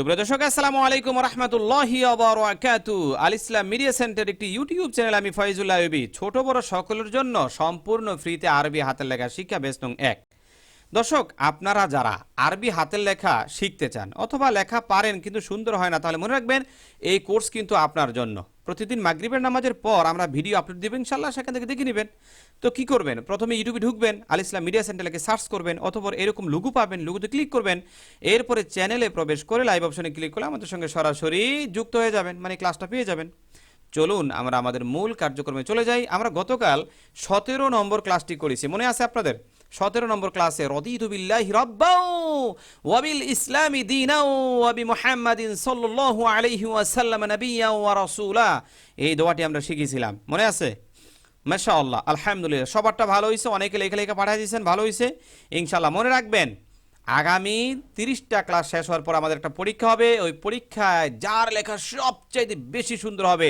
সুপ্রিয় দর্শক, আসসালামু আলাইকুম রহমতুল্লাহি আবরাকাতু আল ইসলাম মিডিয়া সেন্টার একটি ইউটিউব চ্যানেল, আমি ফয়জুল্লাহ ছোট বড় সকলের জন্য সম্পূর্ণ ফ্রিতে আরবি হাতের লেখা শিক্ষা বেশ নং এক। দর্শক, আপনারা যারা আরবি হাতের লেখা শিখতে চান অথবা লেখা পারেন কিন্তু সুন্দর হয় না, তাহলে মনে রাখবেন এই কোর্স কিন্তু আপনার জন্য। প্রতিদিন মাগরিবের নামাজের পর আমরা ভিডিও আপলোড দেবেন ইনশাল্লাহ সেখান থেকে দেখে নেবেন। তো কি করবেন? প্রথমে ইউটিউবে ঢুকবেন, আল ইসলাম মিডিয়া সেন্টারকে সার্চ করবেন অথবা এরকম লুগু পাবেন, লুগুতে ক্লিক করবেন। এরপরে চ্যানেলে প্রবেশ করে লাইভ অপশনে ক্লিক করলে আমাদের সঙ্গে সরাসরি যুক্ত হয়ে যাবেন মানে ক্লাসটা পেয়ে যাবেন। চলুন আমরা আমাদের মূল কার্যক্রমে চলে যাই। আমরা গতকাল সতেরো নম্বর ক্লাসটি করেছি। মনে আছে আপনাদের? সতেরো নম্বর ক্লাসে রদিদুবিল্লাহ রব্বাও ওয়াবিল ইসলামী দিনাও ওয়াবি মুহাম্মাদিন সাল্লাল্লাহু আলাইহি ওয়াসাল্লাম নাবিয়্যা ওয়া রাসূলা। এই দোয়াটি আমরা শিখেছিলাম। মনে আছে? মাশাআল্লাহ, আলহামদুলিল্লাহ। সবারটা ভালো হয়েছে অনেকে লেখা লেখা পাঠিয়ে দিয়েছেন, ভালো হয়েছে ইনশাল্লাহ মনে রাখবেন, আগামী তিরিশটা ক্লাস শেষ হওয়ার পর আমাদের একটা পরীক্ষা হবে। ওই পরীক্ষায় যার লেখা সবচাইতে বেশি সুন্দর হবে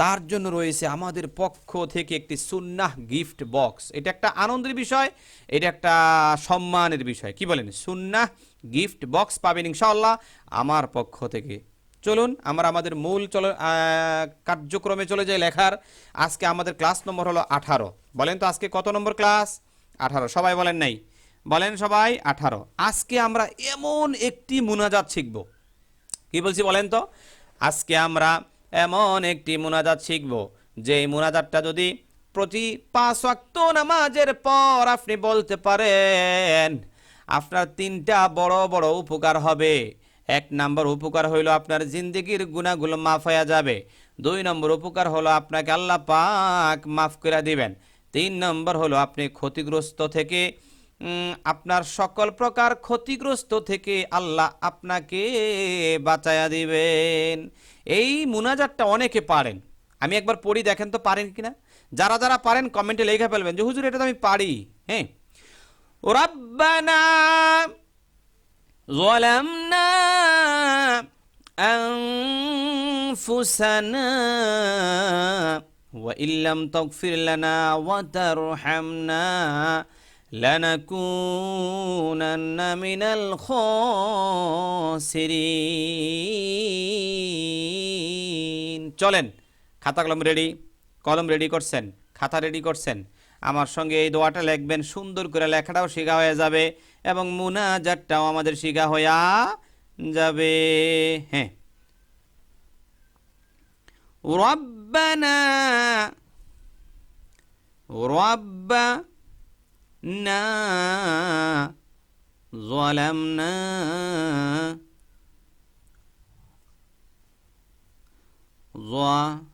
তার জন্য রয়েছে আমাদের পক্ষ থেকে একটি সুন্নাহ গিফট বক্স। এটা একটা আনন্দের বিষয়, এটা একটা সম্মানের বিষয়। কি বলেন? সুন্নাহ গিফট বক্স পাবেন ইনশাআল্লাহ আমার পক্ষ থেকে। চলুন, আমরা আমাদের মূল চল কার্যক্রমে চলে যাই লেখার। আজকে আমাদের ক্লাস নম্বর হলো আঠারো। বলেন তো, আজকে কত নম্বর ক্লাস? আঠারো। সবাই বলেন নাই? বলেন সবাই, আঠারো। আজকে আমরা এমন একটি মুনাজাত শিখব। কি বলছি বলেন তো? আজকে আমরা এমন একটি মোনাজাত শিখব যে মুনাজাতটা যদি প্রতি পাঁচ ওয়াক্ত নামাজের পর আপনি বলতে পারেন, আপনার তিনটা বড় বড় উপকার হবে। এক নম্বর উপকার হইল আপনার জিন্দগির গুণাগুলো মাফ হয়ে যাবে। দুই নম্বর উপকার হলো আপনাকে আল্লাহ পাক মাফ করে দিবেন। তিন নম্বর হলো আপনি ক্ষতিগ্রস্ত থেকে আপনার সকল প্রকার ক্ষতিগ্রস্ত থেকে আল্লাহ আপনাকে বাঁচায়া দিবেন এই মুনাজাতটা অনেকে পারেন আমি একবার পড়ি দেখেন তো পারেন কিনা যারা যারা পারেন কমেন্টে লেখা ফেলবেন যে হুজুর এটা তো আমি পারি হ্যাঁ রব্বানা ظلمنا أنفسنا وإن لم تغفر لنا وترحمنا لنكونن من الخاسرين চলেন খাতা কলম রেডি কলম রেডি করছেন খাতা রেডি করছেন আমার সঙ্গে এই দোয়াটা লিখবেন সুন্দর করে লেখাটাও শেখা হয়ে যাবে এবং মুনাজাতটাও আমাদের শেখা হইয়া যাবে হ্যাঁ রব্বানা نا ظلمنا. ظلمنا.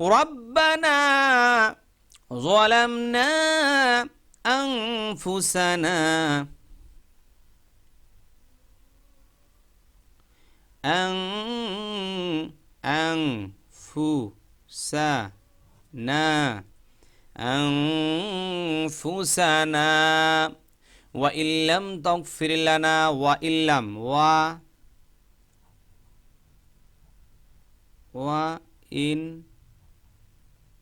ربنا ظلمنا أنفسنا. أن أنفسنا. نا أنفسنا. وإن لم تغفر لنا وإن لم و وإن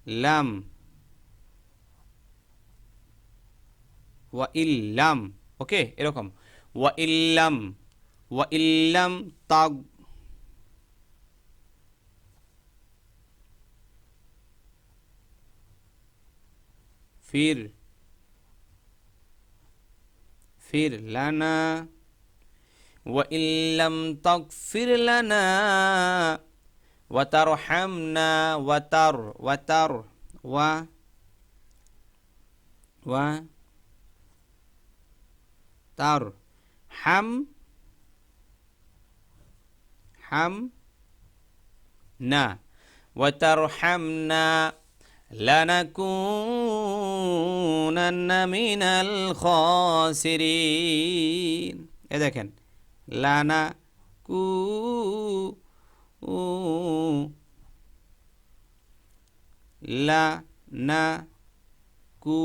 لم وإن لم. أوكي إيه رقم؟ وإن لم وإن لم تغفر فر فير لنا وإن لم تغفر لنا وترحمنا وتر وتر و و تر. حم حم نا. وترحمنا লানাকুনান্না মিনাল এ দেখেন লানা কু উ না কু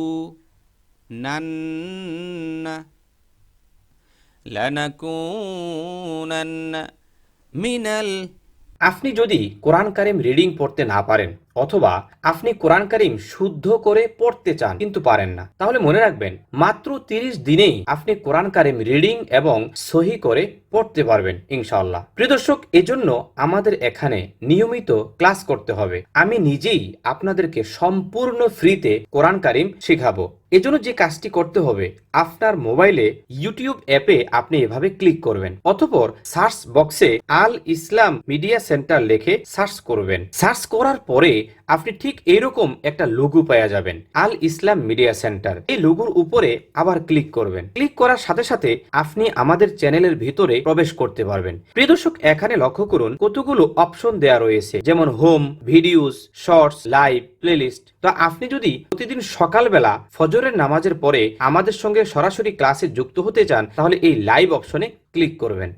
আপনি যদি কোরআন কারিম রিডিং পড়তে না পারেন অথবা আপনি কোরআন কারিম শুদ্ধ করে পড়তে চান, কিন্তু পারেন না। তাহলে মনে রাখবেন, মাত্র তিরিশ দিনেই আপনি কোরআন কারিম রিডিং এবং সহি করে পড়তে পারবেন ইনশাল্লাহ প্রিয় দর্শক, এজন্য আমাদের এখানে নিয়মিত ক্লাস করতে হবে। আমি নিজেই আপনাদেরকে সম্পূর্ণ ফ্রিতে কোরআন কারিম শেখাবো। এজন্য যে কাজটি করতে হবে, আপনার মোবাইলে ইউটিউব অ্যাপে আপনি এভাবে ক্লিক করবেন, অতপর সার্চ বক্সে আল ইসলাম মিডিয়া সেন্টার লিখে সার্চ করবেন। সার্চ করার পরে আপনি ঠিক এরকম একটা লোগো পাওয়া যাবেন। আল ইসলাম মিডিয়া সেন্টার। এই লোগোর উপরে আবার ক্লিক করবেন। ক্লিক করার সাথে সাথে আপনি আমাদের চ্যানেলের ভিতরে প্রবেশ করতে পারবেন। প্রিয় দর্শক, এখানে লক্ষ্য করুন কতগুলো অপশন দেয়া রয়েছে। যেমন home, videos, shorts, live, playlist. তো আপনি যদি প্রতিদিন সকালবেলা ফজরের নামাজের পরে আমাদের সঙ্গে সরাসরি ক্লাসে যুক্ত হতে চান, তাহলে এই লাইভ অপশনে ক্লিক করবেন।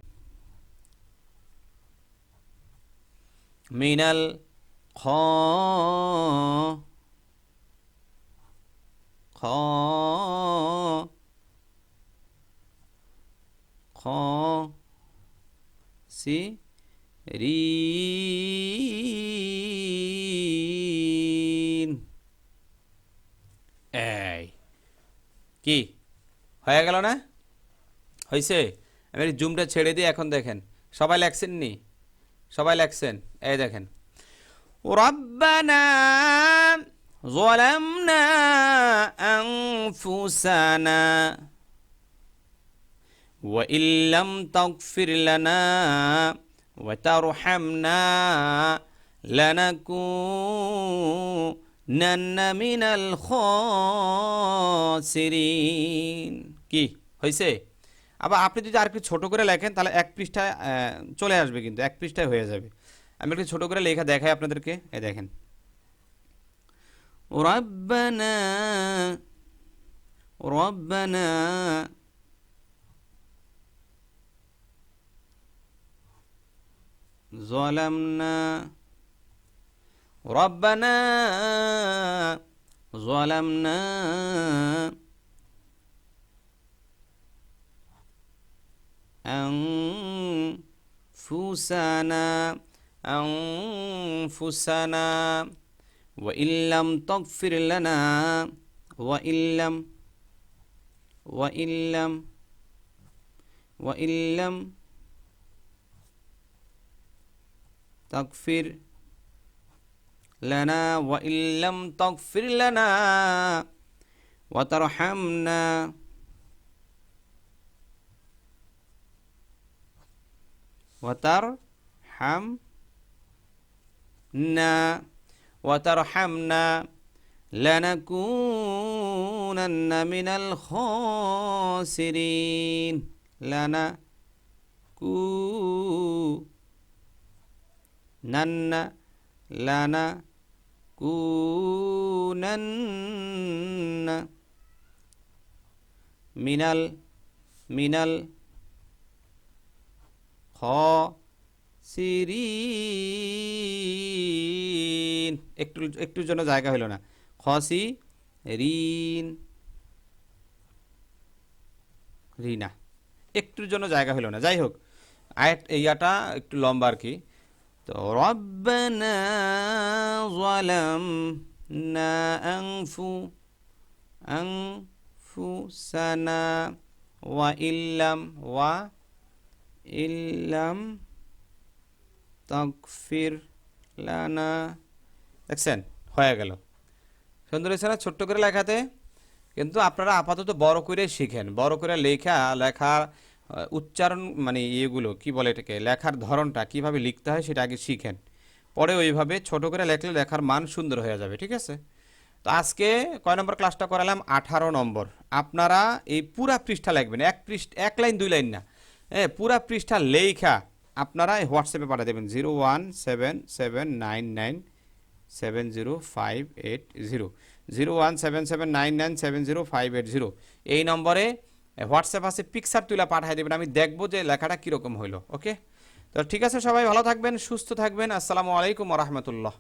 মিনাল খ খ খ, সি, রি কি? হয়ে গেল না? হয়েছে আমি জুমটা ছেড়ে দিয়ে এখন দেখেন। সবাই লেখছেন নি? সবাই লেখছেন? এই দেখেন। ربنا ظلمنا أنفسنا وإن لم تغفر لنا وترحمنا لنكونن من الخاسرين কি হয়েছে আবার আপনি যদি আর একটু ছোট করে লেখেন তাহলে এক পৃষ্ঠায় আহ, চলে আসবে কিন্তু এক পৃষ্ঠায় হয়ে যাবে আমি একটু ছোট করে লেখা দেখাই আপনাদেরকে এ দেখেন রব্বানা রব্বানা ظلمنا ربنا ظلمنا أنفسنا أنفسنا وإن لم تغفر لنا وإن لم وإن لم وإن لم تغفر لنا وإن لم تغفر لنا وترحمنا. وترحمنا وترحمنا لنكونن من الخاسرين. لنكونن لنكونن من ال من ال সিরিন একটু, একটুর জন্য জায়গা হলো না। খসি রিন। রিনা একটুর জন্য জায়গা হলো না। যাই হোক ইয়াটা একটু লম্বা আর কি। তো রব জালাম না আংফু আংফুসানা ওয়া ইল্লাম ওয়া ইল্লাম তকফির লানা। দেখছেন? হয়ে গেল। সুন্দর হয়েছে না ছোট্ট করে লেখাতে কিন্তু আপনারা আপাতত বড় করে শিখেন। বড় করে লেখা আহ, উচ্চারণ মানে ইয়েগুলো কি বলে এটাকে? লেখার ধরনটা কীভাবে লিখতে হয় সেটা আগে শিখেন। পরে ওইভাবে ছোট করে লেখলে লেখার মান সুন্দর হয়ে যাবে ঠিক আছে? তো আজকে কয় নম্বর ক্লাসটা করালাম? আঠারো নম্বর। আপনারা এই পুরা পৃষ্ঠা লিখবেন। এক পৃষ্ঠ এক লাইন দুই লাইন না। হ্যাঁ পুরা পৃষ্ঠা লেখা আপনারা হোয়াটসঅ্যাপে পাঠিয়ে দেবেন zero one seven seven nine nine seven zero five eight zero. Zero one seven seven nine nine seven zero five eight zero. এই নম্বরে হোয়াটসঅ্যাপ আছে, পিকচার তুলে পাঠিয়ে দেবেন, আমি দেখব যে লেখাটা কীরকম হইল, ওকে? তো ঠিক আছে সবাই, ভালো থাকবেন, সুস্থ থাকবেন, আসসালামু আলাইকুম রহমতুল্লাহ।